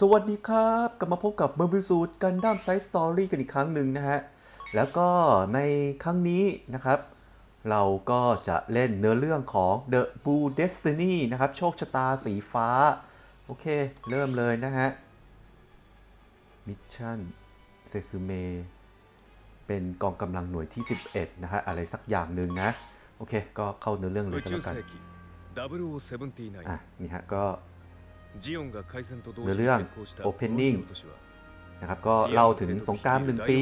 สวัสดีครับ กลับมาพบกับเมอร์บิสูตรกันดั้มไซส์สตอรี่กันอีกครั้งหนึ่งนะฮะ แล้วก็ในครั้งนี้นะครับ เราก็จะเล่นเนื้อเรื่องของ The Blue Destiny นะครับ โชคชะตาสีฟ้า โอเค เริ่มเลยนะฮะ มิชชั่นเซซูเมเป็นกองกำลังหน่วยที่ 11 นะฮะ อะไรสักอย่างหนึ่งนะ โอเค ก็เข้าเนื้อเรื่องเลยกันแล้วกันอะนี่ฮะก็ ในเรื่อง Opening นะครับก็เล่าถึงสงครามหนึ่งปี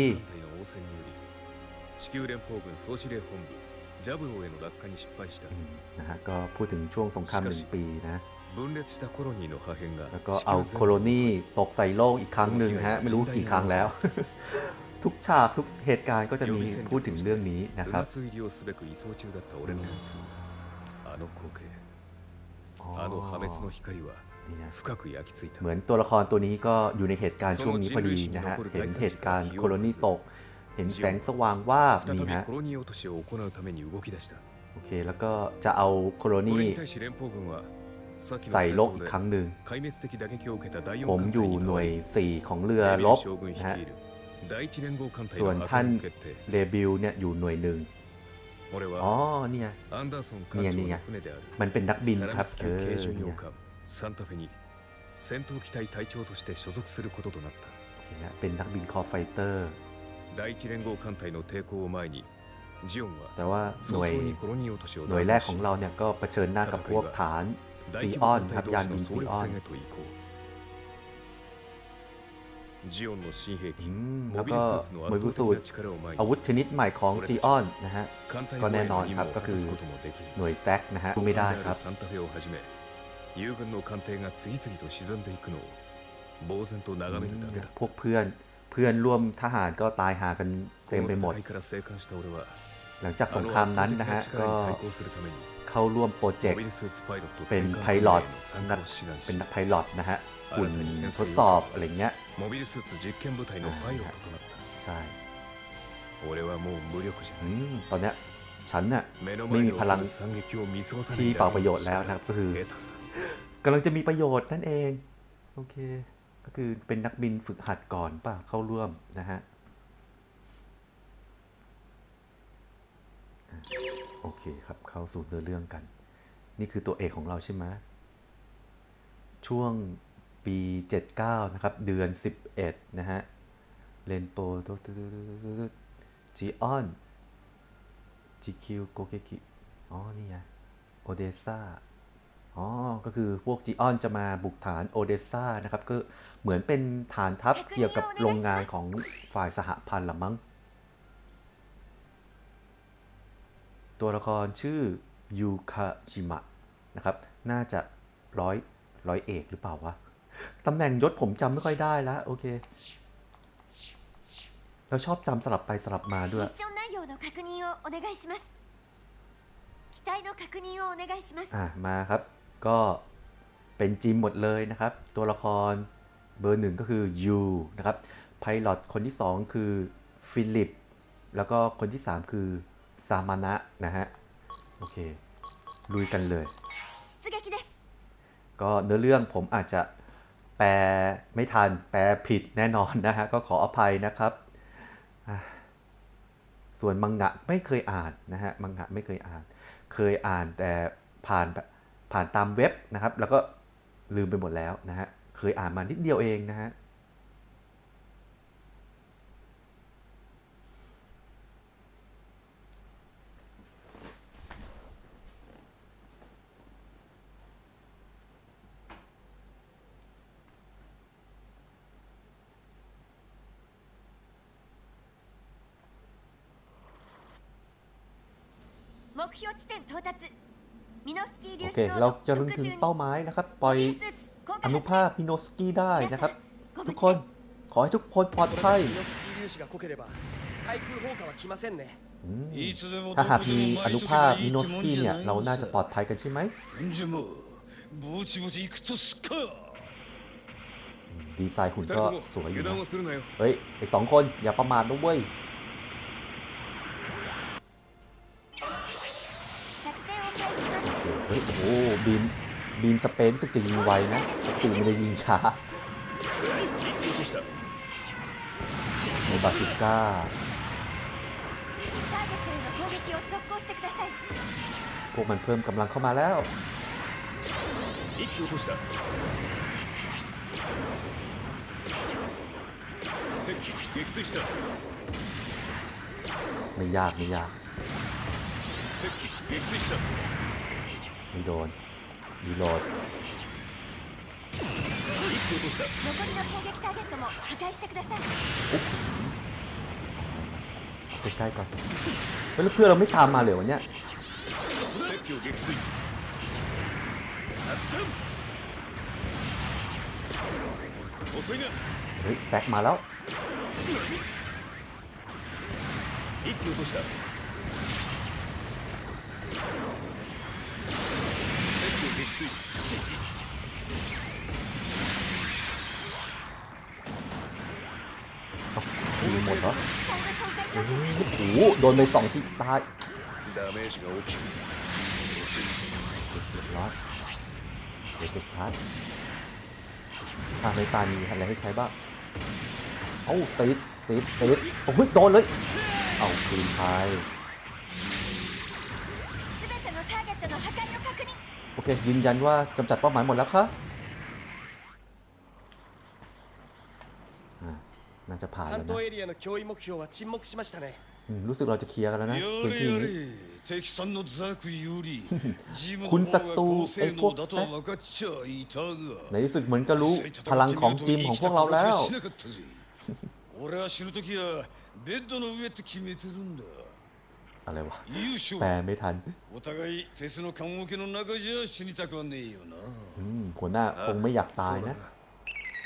นะฮะก็พูดถึงช่วงสงครามหนึ่งปีนะแล้วก็เอาโคโลนีตกใส่โลกอีกครั้งหนึ่งฮะไม่รู้กี่ครั้งแล้ว ทุกฉากทุกเหตุการณ์ก็จะมีพูดถึงเรื่องนี้นะครับあの光景あの破滅の光は เหมือนตัวละครตัวนี้ก็อยู่ในเหตุการณ์ช่วงนี้พอดีนะฮะเห็นเหตุการณ์โคโลนีตก เห็นแสงสว่างว่ามีฮะโอเคแล้วก็จะเอาโคโลนีใส่ลกอีกครั้งหนึ่งผมอยู่หน่วย 4 ของเรือลบนะฮะส่วนท่านเรบิลเนี่ยอยู่หน่วยหนึ่งอ๋อเนี่ยเนี่ยนี่ไงมันเป็นนักบินครับเออ サンタフェに戦闘機隊隊長として所属することとなった โอเคนะเป็นนักบินคอไฟเตอร์ 第一連合艦隊の抵抗を前にジオン แต่ は ว่าห 早 น่วย 々にコロニー落としを หน่วยแร 断 ก 行 ของ し เราเนี่ยก็เผชิญหน้ากับพวกฐาน 大 ซี 規 อ 模 อน 艦 ครับ 隊 ยาน 同士 บิ の น 総 ซี 力 ออน 戦へと移行ジオンの新兵器 อืม モ แล้ว ビ ก็ ルスーツの มวย 圧 บู 倒 สู 的 ต な力を前 อา に วุธชนิดใหม่ของซีออนนะฮะ 艦隊 ก็ 防 แน่ 衛 นอน の任 ครับ 務を ก็ 果 คื た อ すこともできず หน่วยแซกนะฮะสู้ไม่ได้ครับ 友軍の艦艇が次々と沈んでいくのを呆然と眺めるだけだ พวกเพื่อนเพื่อนร่วมทหารก็ตายหากัน こ เต็ม の ไปหมด 戦いから生還した俺は หลังจากส あ ง の คราม 圧 นั้น 倒的 นะ な ฮะ 力 ก็ に対抗するために เข้าร่วมโปรเจก モ ต์ ビルスーツパイロット เป็น 転換 ไพลอต 訓練への参 นั 加 ก を志願 เป็น し นักไพลอตนะฮะหุ่นทดสอบอะไรเงี้ย モビルスーツ実験部隊のパイロットとなっ ใช่ た俺はもう無力じゃ อื ない มตอนเนี้ยฉันน่ะ 目の ไม่ 前 มี に พ 起 ลั こ ง る惨劇を見過ごさな ที่ い เปล่า だ ป け ระโย の ชน์แล้ว 力 นะครับ ก็คือ を得たんだ กำลังจะมีประโยชน์นั่นเอง โอเค ก็คือเป็นนักบินฝึกหัดก่อนป่ะ เข้าร่วมนะฮะ โอเคครับ เข้าสู่เนื้อเรื่องกัน นี่คือตัวเอกของเราใช่ไหมช่วงปี 79 นะครับ เดือน 11 นะฮะเลนโปโตจีออนจีคิวโกเกกิ อ๋อ นี่ไงโอเดซ่า อ๋อ ก็คือพวกจีออนจะมาบุกฐานโอเดซ่านะครับ ก็เหมือนเป็นฐานทัพเกี่ยวกับโรงงานของฝ่ายสหพันธ์ละมั้ง ตัวละครชื่อยูคาชิมะนะครับ น่าจะร้อยร้อยเอกหรือเปล่าวะ ตำแหน่งยศผมจำไม่ค่อยได้แล้ว โอเค เราชอบจำสลับไปสลับมาด้วยอะมาครับ ก็เป็นจีมหมดเลยนะครับ ตัวละครเบอร์หนึ่งก็คือยูนะครับไพลอตคนที่สองคือฟิลิป แล้วก็คนที่สามคือซามานะนะฮะ โอเค ลุยกันเลย ก็เนื้อเรื่องผมอาจจะแปลไม่ทัน แปลผิดแน่นอนนะฮะ ก็ขออภัยนะครับ ส่วนมังงะไม่เคยอ่านนะฮะ มังงะไม่เคยอ่าน เคยอ่านแต่ผ่าน ผ่านตามเว็บนะครับ แล้วก็ลืมไปหมดแล้วนะฮะ เคยอ่านมานิดเดียวเองนะฮะ 目標地点到達ミノスキー โอเค เราจะลุนถึงเป้าหมายนะครับ ปล่อยอนุภาคมิโนสกี้ได้นะครับ ทุกคน ขอให้ทุกคนปลอดภัยถ้าหากมีอนุภาคมิโนสกี้เนี่ย เราน่าจะปลอดภัยกันใช่ไหม ดีไซน์หุ่นก็สวยอยู่นะ เฮ้ยไอสองคนอย่าประมาทนะเว้ย ฮ้ยโอ้บีมบีมสเปนรู้สึกจะยิงไวนะตูไม่ได้ยิงช้าโนบาสิก้าพวกมันเพิ่มกำลังเข้ามาแล้วไม่ยากไม่ยาก ไม่โดนรีโหลดใกล้ๆก่อนแล้วเพื่อนเราไม่ตามมาเลยวันเนี้ยเฮ้ยแซกมาแล้ว มีหมดเหรอโอ้โหโดนไปสองที่ตายร้อยเดี๋ยวสุดท้ายถ้าในตายมีอะไรให้ใช้บ้าง เอ้าติดติดติดโอ้ยโดนเลย เอาคืนไป โอเค ยืนยันว่ากำจัดเป้าหมายหมดแล้วค่ะอ่าน่าจะผ่าน 関 แล้วนะ 東エリアの脅威目標は沈黙しましたね อืมรู้สึกเราจะเคลียร์กันแล้วนะ や พื้น れ ที่ や นี้ れ敵さんのザクよりジムの คุณ 方 ศั が ตรู 高 ไอ้ 性 พวก 能だと แซะ は分かっちゃいた ใน が ที่สุดเหมือนก็รู้พลังของจิมของพวกเราแล้ว しなかったぜ俺は死ぬ時はベッドの上って決めてるんだ อะไรวะแปลไม่ทันอืมหัวหน้าคงไม่อยากตายนะ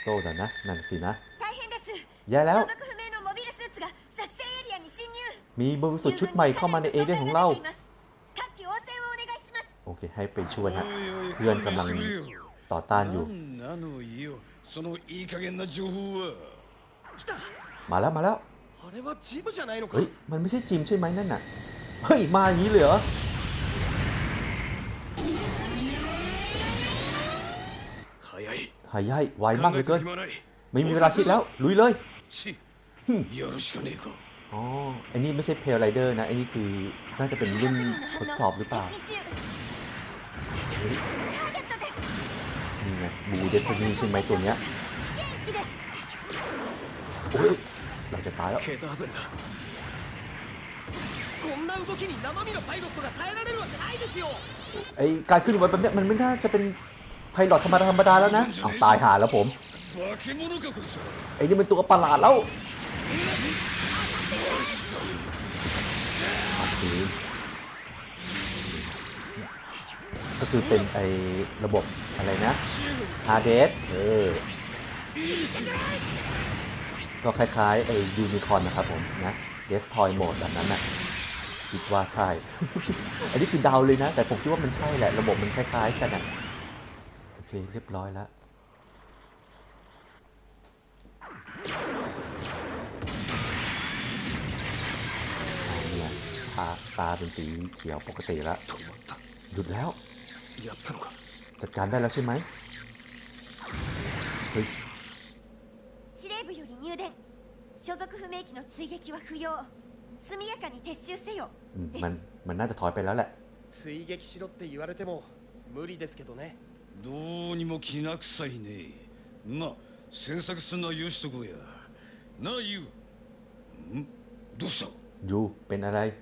โซ่แต่นะนั่นสินะแย่แล้วมีบริสุทธิ์ชุดใหม่เข้ามาในเอเดียของเรา โอเค ให้ไปช่วยฮะ เพื่อนกำลังต่อต้านอยู่ มาแล้ว มาแล้ว เฮ้ย มันไม่ใช่จิมใช่ไหมนั่นน่ะ เฮ้ย มาอย่างนี้เลยเหรอ หายใหญ่ไวมากเลยเกินไม่มีเวลาคิดแล้ว ลุยเลยอ๋ออันนี้ไม่ใช่เพลไรเดอร์นะอันนี้คือน่าจะเป็นรุ่นทดสอบหรือเปล่านี่ไงบูเดสนี่ใช่ไหมตัวเนี้ยโอ้ย เราจะตายแล้วไอ้การขึ้นไหวแบบนี้มันไม่น่าจะเป็นไพลอตธรรมดาธรรมดาแล้วนะเอาตายหาแล้วผมไอ้นี่เป็นตัวประหลาดแล้วก็คือเป็นไอ้ระบบอะไรนะฮาเดสเออ ก็คล้ายๆไอ้ยูนิคอนนะครับผมนะเดสทอยโหมดแบบนั้นนะ่ะคิดว่าใช่ อันนี้คือเดาวเลยนะ แต่ผมคิดว่ามันใช่แหละ ระบบมันคล้ายๆกันนะโอเค เรียบร้อยแล้วตาตาเป็นสีเขียวปกติแล้ว หยุดแล้ว จัดการได้แล้วใช่ไหม 所属不明機の追撃は不要速やかに撤収せよ อืม です มันมันน่าจะถอยไปแล้วแหละ 追撃しろって言われても無理ですけどねどうにもきな臭いねまあ詮索すんのはよしとこうやなあユウんどうした ยูเป็นอะไร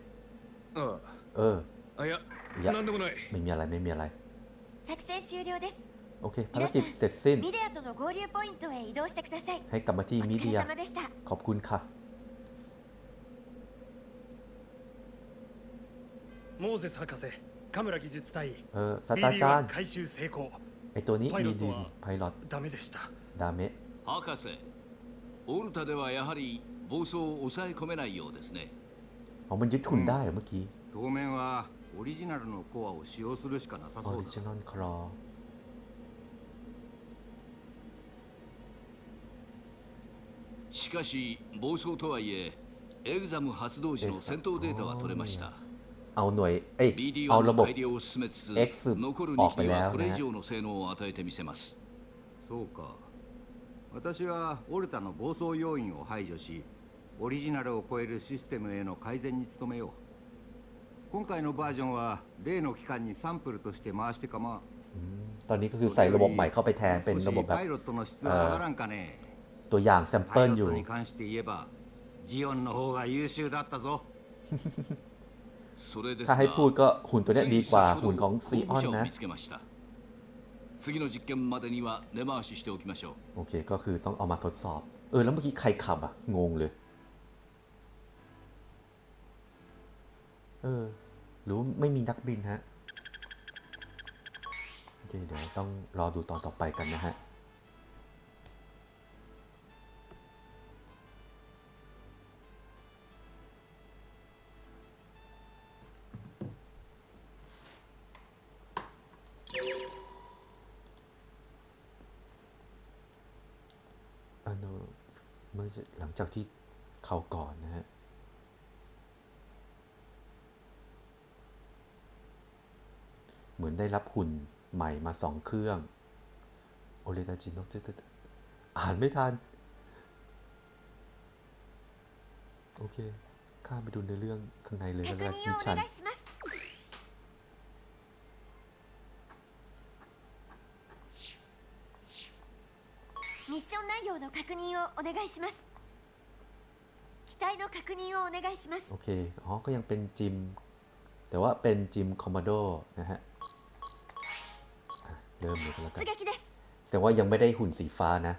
あ เออ ああいやいやなんでもない ไม่มีอะไรไม่มีอะไร 作戦終了です โอเค ภาร 皆さ กิจเสร็จสิ้น んミデアとの合流ポイントへ移動してください ให้กลับมาที่ お มิ 疲 เดี れ ย 様でした ขอบคุณค่ะ モーゼス博士カムラ技術隊 เออศาสตราจารย์ 回収成功 ไอตัวนี้ パイロ มี ット ดี は ไพลอต ダメでした ดาเมะ 博士オルタではやはり暴走を抑え込めないようですね อ๋อมันยึดทุนได้เหรอเมื่อกี้ 当面はオリジナルのコアを使用するしかなさ ออ そう ริ だ จินอลคลอ しかし暴走とはいえエグザム発動時の戦闘データは取れました เอาหน่วย เอ้ย BD1 เอาระบบ の改良を進めつつ X 残る2機にออกไปแล้ว はこれ以นะ上の性能を与えてみせますそうか 私はオルタの暴走要因を排除しオリジナルを超えるシステムへの改善に努めよう今回のバージョンは例の期間にサンプルとして回してかま ตอนนี้ก็คือใส่ระบบใหม่เข้าไปแทนเป็น 少し ระบบแบบ パイロットの質は上がらんかね ตัวอย่างแซมเปิลอยู่ถ้าให้พูดก็หุ่นตัวนี้ดีกว่าหุ่นของซีออนนะโอเคก็คือต้องเอามาทดสอบ เออ แล้วเมื่อกี้ใครขับอะ งงเลย เออรู้ไม่มีนักบินฮะ โอเค เดี๋ยวต้องรอดูตอนต่อไปกันนะฮะ ได้รับหุ่นใหม่มาสองเครื่อง โอเลตาจิโนตึ๊ดอ่านไม่ทัน โอเค ข้ามไปดูในอเรื่องข้างในเลย 確 ก็แล้วกัน 認 มิ をお ชัน 願いしますミッション内容の確認をお願いします機体の確認をお願いします โอเค อ๋อ ก็ยังเป็นจิม แต่ว่าเป็นจิมคอมมานโดนะฮะอ่ะ เดิมเลยก็แล้วกันแสดงว่ายังไม่ได้หุ่นสีฟ้านะ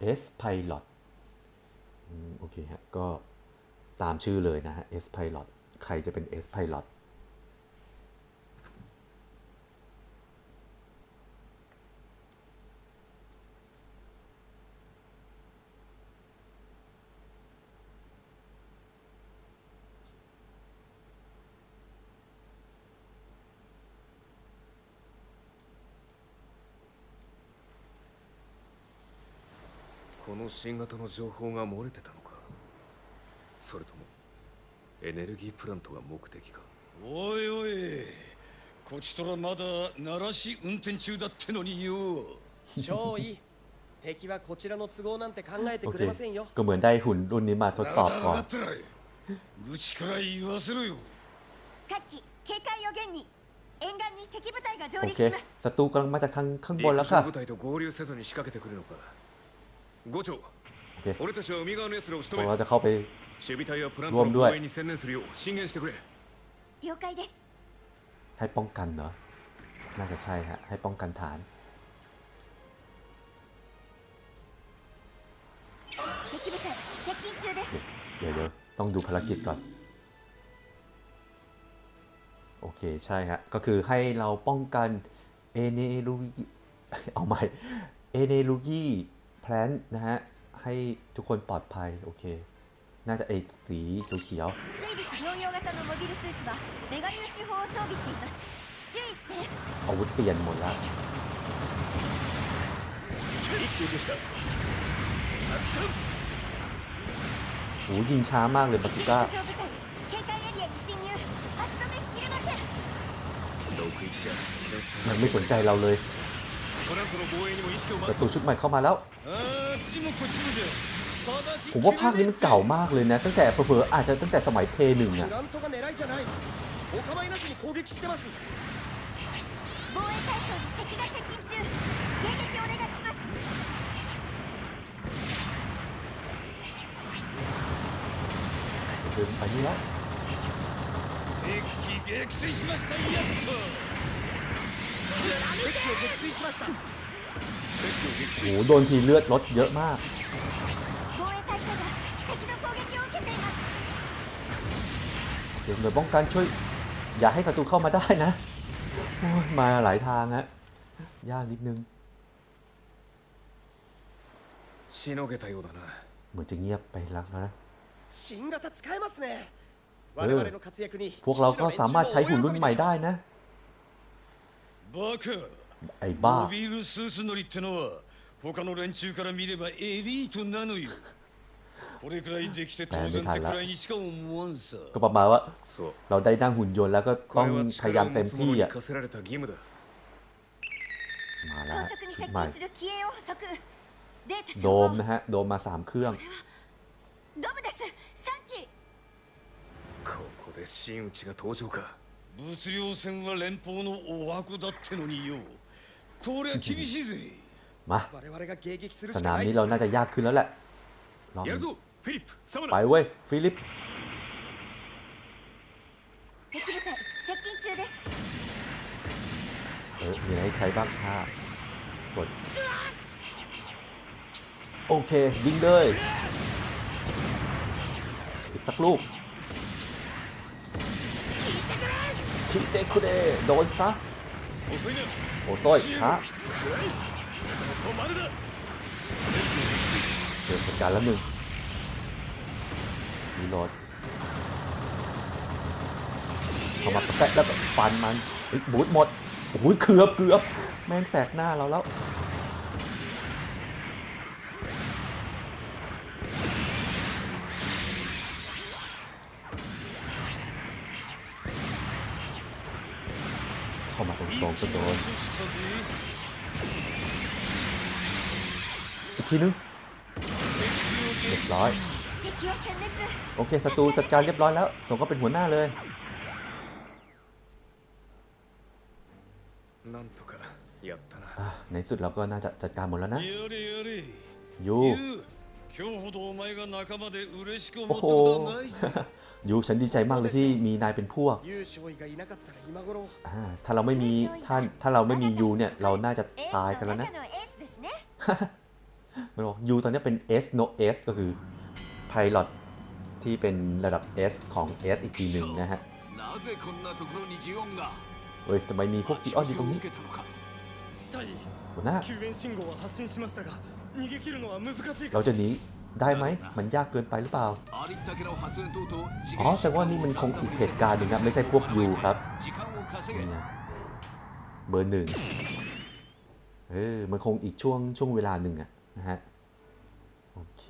เอสไพลอตโอเคฮะ ก็ตามชื่อเลยนะฮะเอสไพลอตใครจะเป็นเอสไพลอต の新型の情報が漏れてたのかそれともエネルギープラントが目的かおいおいこちとらまだ鳴らし運転中だってのによ超いい敵はこちらの都合なんて考えて โอ く เค れませんよ ก็เหมือนได้หุ่นรุ่นนี้มาทดสอบก่อน なら分かったらい愚痴くらい言わせろよ各機警戒を厳に沿岸に敵部隊が上 โอ 陸 เค します ศัตรูกำลังมาจากทางข้างบน 陸 แล้ว 上 ค่ะ 部隊と合流せずに仕掛けてくるのか 五長 โอเค 俺たちは海側の奴らを仕 พ 留 วก め เราจะเข้าไป 守備隊やプランร่ว ト ม の ด้วย 防衛に専念するよう進言してくれ了解です ให้ป้องกันเหรอ น่าจะใช่ฮะ ให้ป้องกันฐาน 敵部隊接近中です เดี๋ยวเดี๋ยวต้องดูภารกิจก่อน โอเคใช่ฮะ ก็คือให้เราป้องกันเอเนลูกีเอาใหม่เอเนลูกีแพ ลนนะฮะ ให้ทุกคนปลอดภัย โอเค น่าจะไอ้สีเขียวอาวุธเปลี่ยนหมดแล้วโอ้ยิงช้ามากเลยบาสุก้ามันไม่สนใจเราเลย ประตูชุดใหม่เข้ามาแล้ว ผมว่าภาคนี้มันเก่ามากเลยนะ ตั้งแต่เผลอๆอาจจะตั้งแต่สมัยเพหนึ่งอะเดินไปนี่แล้ว โอ้โหโดนทีเลือดลดเยอะมากเดี๋ยวเดี๋ยวป้องกันช่วย อย่าให้ศัตรูเข้ามาได้นะมาหลายทางฮะยากนิดนึงเหมือนจะเงียบไปแล้วนะพวกเราก็สามารถใช้หุ่นรุ่นใหม่ได้นะ バカไอ้บ้าモビルスーツ乗りってのは他の連中から見ればエリートなのよこれくらいできて当然ってくらいにしか思わんさก็ประมาณว่าเราได้นั่งหุ่นยนต์แล้วก็ต้องพยายามเต็มที่อะมาแล้วมาโดมนะฮะโดมมาสามเครื่องโดมです3機ここで真打ちが登場か物量船は連邦のお箱だってのによこりゃ厳しいぜ มา 我々が迎撃する ส し นา か ม ない นี้ です เรา よ น่าจะยากขึ้นแล้วแหละรอบ やる นี้ ぞフィリップサム ไป ラ เว้ย ฟิลิป 敵部隊接近中です เออมีอะไรให้ใช้บ้างชาบกด โอเค ยิงเลยอีกสักลูก คิเตคุเดโดนซะ 遅いな โอ้ซ้อยช้า ここまでだ เดี๋ยวจัดการแล้วหนึ่งรีโหลดเข้ามาแปะแล้วก็ฟันมันเฮ้ยบูทหมด โอ้โหเกือบเกือบ แม่งแสกหน้าเราแล้ว เข้ามาตรงๆก็โดนอีกทีนึงเรียบร้อย โอเคศัตรูจัดการเรียบร้อยแล้ว ส่งก็เป็นหัวหน้าเลยในสุดเราก็น่าจะจัดการหมดแล้วนะยูโอ้โห ยูฉันดีใจมากเลยที่มีนายเป็นพวกถ้าเราไม่มีท่านถ้าเราไม่มียูเนี่ยเราน่าจะตายกันแล้วนะมันบอกยูตอนนี้เป็น S no S ก็คือ Pilot ที่เป็นระดับ S ของ S อีกทีหนึ่งนะฮะเฮ้ยทำไมมีพวกจีออนอยู่ตรงนี้หัวหน้าเราจะหนี ได้ไหมมันยากเกินไปหรือเปล่า อ๋อแสดงว่านี่มันคงอีกเหตุการณ์หนึ่งนะไม่ใช่พวกยูครับนี่เบอร์หนึ่งเออมันคงอีกช่วงช่วงเวลาหนึ่งอะนะฮะโอเค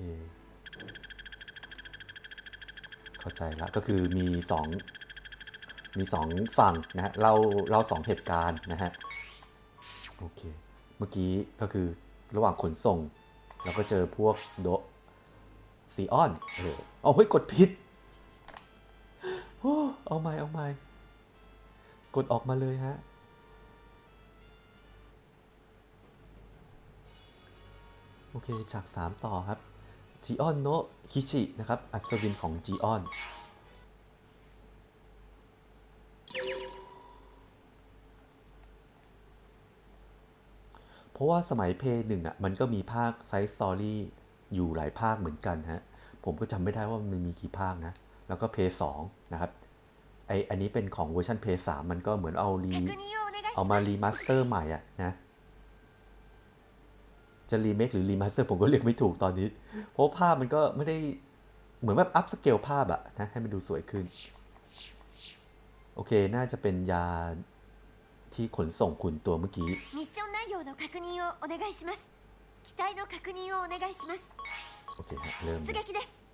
เข้าใจละก็คือมีสองมีสองฝั่งนะฮะเราเราสองเหตุการณ์นะฮะโอเค เมื่อกี้ก็คือระหว่างขนส่ง เราก็เจอพวกโด ซีออนเออเอาเฮ้ยกดผิดเอาไม่เอาไม่กดออกมาเลยฮะ โอเคฉาก 3 ต่อครับจีออนโนะคิชินะครับ อัศวินของจีออนเพราะว่าสมัยเพย์หนึ่งอะ มันก็มีภาคไซส์สตอรี่ อยู่หลายภาคเหมือนกันฮะผมก็จำไม่ได้ว่ามันมีกี่ภาคนะ แล้วก็เพย์สองนะครับไออันนี้เป็นของเวอร์ชันเพย์สามมันก็เหมือนเอารีเอามารีมาสเตอร์ใหม่อะนะจะรีเมคหรือรีมาสเตอร์ผมก็เรียกไม่ถูกตอนนี้ เพราะภาพมันก็ไม่ได้เหมือนแบบอัพสเกลภาพอะนะให้มันดูสวยขึ้น โอเค น่าจะเป็นยาที่ขนส่งคุณตัวเมื่อกี้ 機体の確認をお願いします。出撃です。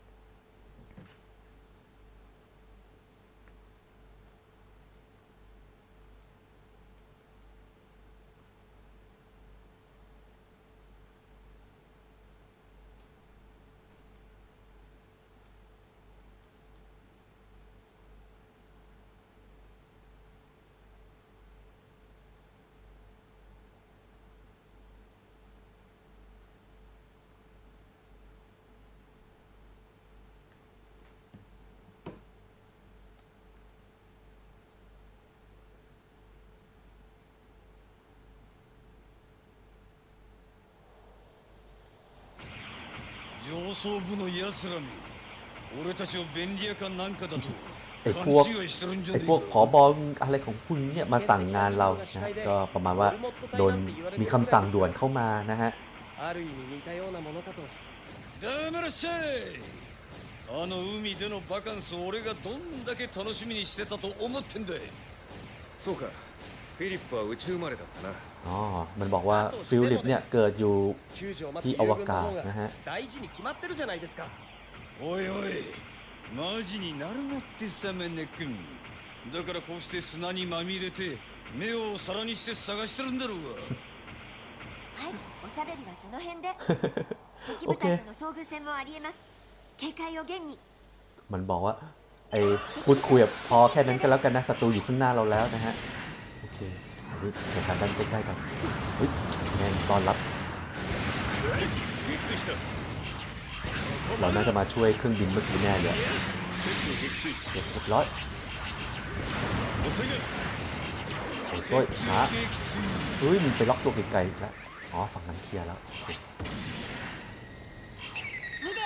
上層部の奴らめ俺たちを便利屋かなんかだと ไอ้พ 勘 วก 違いしてるんじゃ ไอ้ ねえ พวก か ผอบออะไรของคุณเนี่ยมาสั่งงานเรานะก็ประมาณว่าโดนมีคำสั่งด่วนเข้ามานะฮะ ある意味似たようなものかと黙らっしゃいあの海でのバカンスを俺がどんだけ楽しみにしてたと思ってんだいそうか フィリップは宇宙生まれだったな อ๋อ มันบอกว่าฟิลิปเนี่ยเกิดอยู่ 救助を待つที่ 友 อว 軍の กาศ 方 นะ が ฮะ 大事に決まってるじゃないですか おいおいマジになるなってサメネ君だからこうして砂にまみれて目を皿にして探してるんだろうがはいおしゃべりはその辺で敵部隊との遭遇戦もありえます警戒を厳に มันบอกว่าไอ้พูดคุยแบบพอแค่นั้นก็แล้วกันนะศัตรูอยู่ข้างหน้าเราแล้วนะฮะ โอเคเฮ้ยวการดันเซ็กได้กันอุ้ยแมนตอนรับ เราน่าจะมาช่วยเครื่องบินเมื่อกี้แน่เลยเรียดร้อยโอ้ยช่วฮะเฮ้ยมันไปล็อกตัวไกลๆอีกแล้วอ๋อฝั่งนั้นเคลียร์แล้ว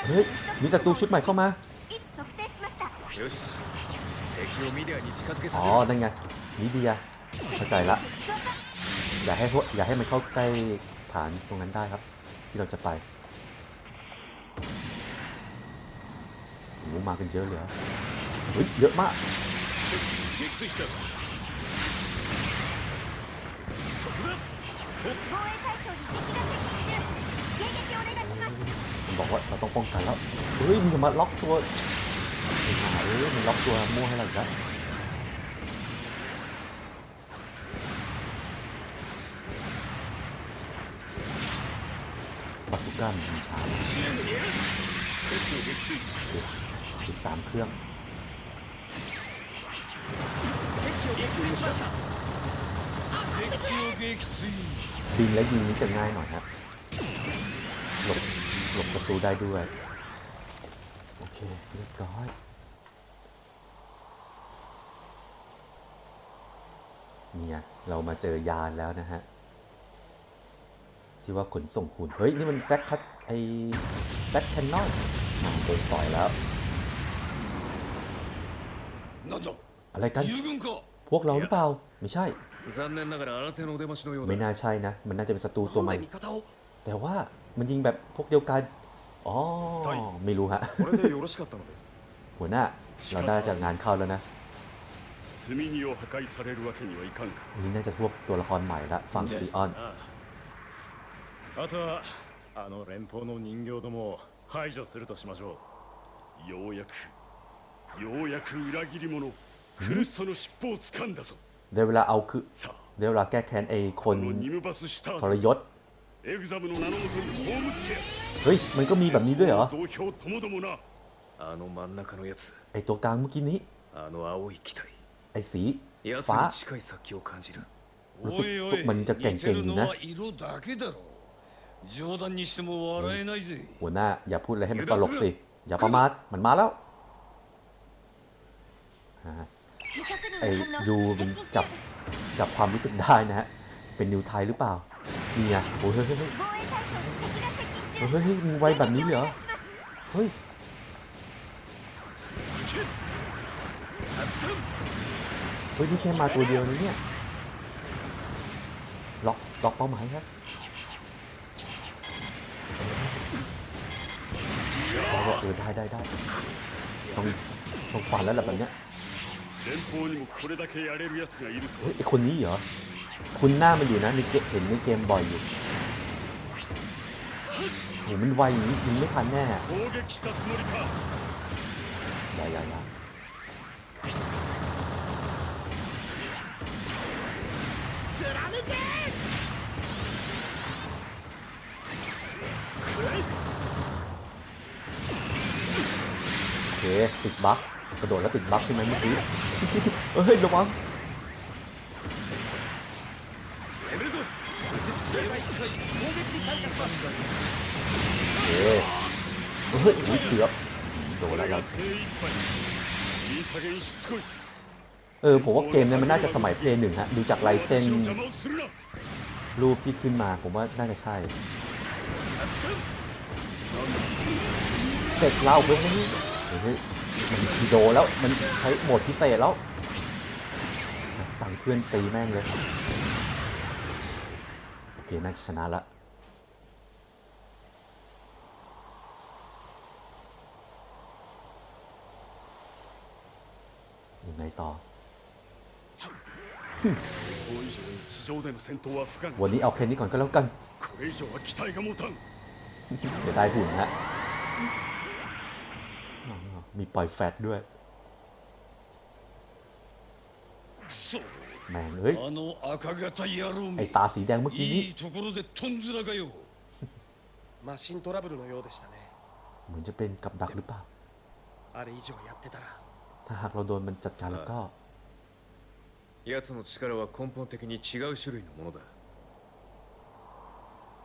เฮ้ยมีศัตรูชุดใหม่เข้ามาอ๋อนั่นไงมีเดีย เข้าใจละ อย่าให้พวกอย่าให้มันเข้าใกล้ฐานตรงนั้นได้ครับ ที่เราจะไปโอ้มากันเยอะเลยเฮ้ยเยอะมากบอกว่าเราต้องป้องกันแล้ว เฮ้ยมันจะมาล็อกตัวหายมันล็อกตัวมั่วให้เราอีกแล้ว ก้านบัญชาสิบสามเครื่องทีนและยิงนี้จะง่ายหน่อยครับหลบหลบประตูได้ด้วย โอเค เรียบร้อยเนี่ยเรามาเจอยานแล้วนะฮะ ที่ว่าขนส่งคูณเฮ้ย นี่มันแซคคัตไอแซคแคนนอนโดนสอยแล้วอะไรกัน พวกเราหรือเปล่า ไม่ใช่ ไม่น่าใช่นะ มันน่าจะเป็นศัตรูตัวใหม่ แต่ว่ามันยิงแบบพวกเดียวกัน อ๋อ ไม่รู้ฮะ หัวหน้า เราได้จากงานเข้าแล้วนะนี่น่าจะพวกตัวละครใหม่ละ ฝั่งซีออน あとはあの連邦の人形どもを排除するとしましょうようやくようやく裏切り者クルストの尻尾を掴んだぞ ได้เวลาเอาคือ さあ ได้เวลาแก้แค้นไอ้ค こ น のニムバスシュタ ทร ーズยศ エグザムの名のもとに葬ってやる เฮ้ย มันก็มีแบบนี้ด้วยเหรอ 増票ともどもなあの真ん中のやつ ไอ้ตัวกลางเมื่อกี้นี้ あの青い機体 ไอ้สี 奴 ฟ้า に近い殺気を感じるรู้สึก おいお ตุ๊ก い มันจะเก่ 似て ง る ๆอยู่ の นะ は色だけだろ 冗談にしても笑えないぜ หัวหน้า อย่าพูดอะไรให้มันตลกสิ อย่าประมาทมันมาแล้วอ่า 未確 ไอ้ 認の反 ยู 応 มัน 接近 จับ 中 จับความรู้สึกได้นะฮะ เป็นนิวไทยหรือเปล่า นี่ไงโอ้ยเฮ้ยเฮ้ยเฮ้ย 防衛対象に敵が接近中 เฮ้ยเฮ้ยมึงไวแบบนี้เลยเหรอ เฮ้ย เฮ้ย นี่แค่มาตัวเดียวนะเนี่ย ล็อก ล็อกเป้าหมายครับ เราเออได้ได้ได้ต้องต้องฝันแล้วแหละแบบเนี้ยเฮ้ยไอคนนี้เหรอ คุณหน้ามันอยู่นะในเกเห็นในเกมบ่อยอยู่โหมันไวอย่างนี้ยิงไม่ทันแน่อย่ายัาอย ติดบั๊กกระโดดแล้วติดบั๊กใช่ไหมเมื่อกี้เฮ้ยระวังเฮ้ยเกือบโดนแล้วเออผมว่าเกมเนี่ยมันน่าจะสมัยเพลย์หนึ่งฮะดูจากลายเส้นรูปที่ขึ้นมาผมว่าน่าจะใช่ เสร็จแล้วเว้ย มันคีโดแล้วมันใช้โหมดพิเศษแล้ว สั่งเพื่อนตีแม่งเลย โอเค น่าจะชนะละยังไงต่อ วันนี้เอาแค่นี้ก่อนก็แล้วกันเสียดายหุ่นฮะ มีปล่อยแฟตด้วย クソ แม่งเอ้ย あの赤型野郎 ไอ め ตาสีแดงเมื่อกี้นี้ いいところでとんずらかよマシントラブルのようでしたね เหมือนจะเป็นกับดักหรือเปล่า あれ以上やってたら ถ้าหากเราโดนมันจัดการแล้วก็ 奴の力は根本的に違う種類のものだ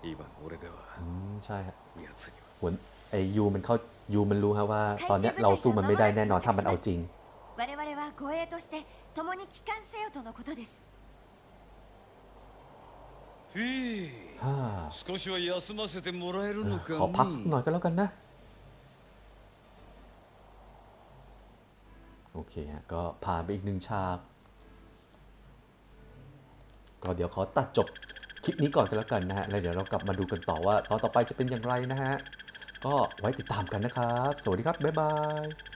今の俺では อืม ใช่ฮะ 奴には เหมือน ไอยูมันเข้ายูมันรู้ฮะว่า ตอนเนี้ยเราสู้มันไม่ได้แน่นอนถ้ามันเอาจริง 我々は護衛として共に帰還せよとのことですへえ ฮ่า 少しは休ませてもらえるのか ขอพักสักหน่อยก็แล้วกันนะ โอเคฮะ ก็ผ่านไปอีกหนึ่งฉาก ก็เดี๋ยวขอตัดจบคลิปนี้ก่อนกันแล้วกันนะฮะ แล้วเดี๋ยวเรากลับมาดูกันต่อว่าตอนต่อไปจะเป็นอย่างไรนะฮะ ก็ไว้ติดตามกันนะครับ สวัสดีครับ บ๊ายบาย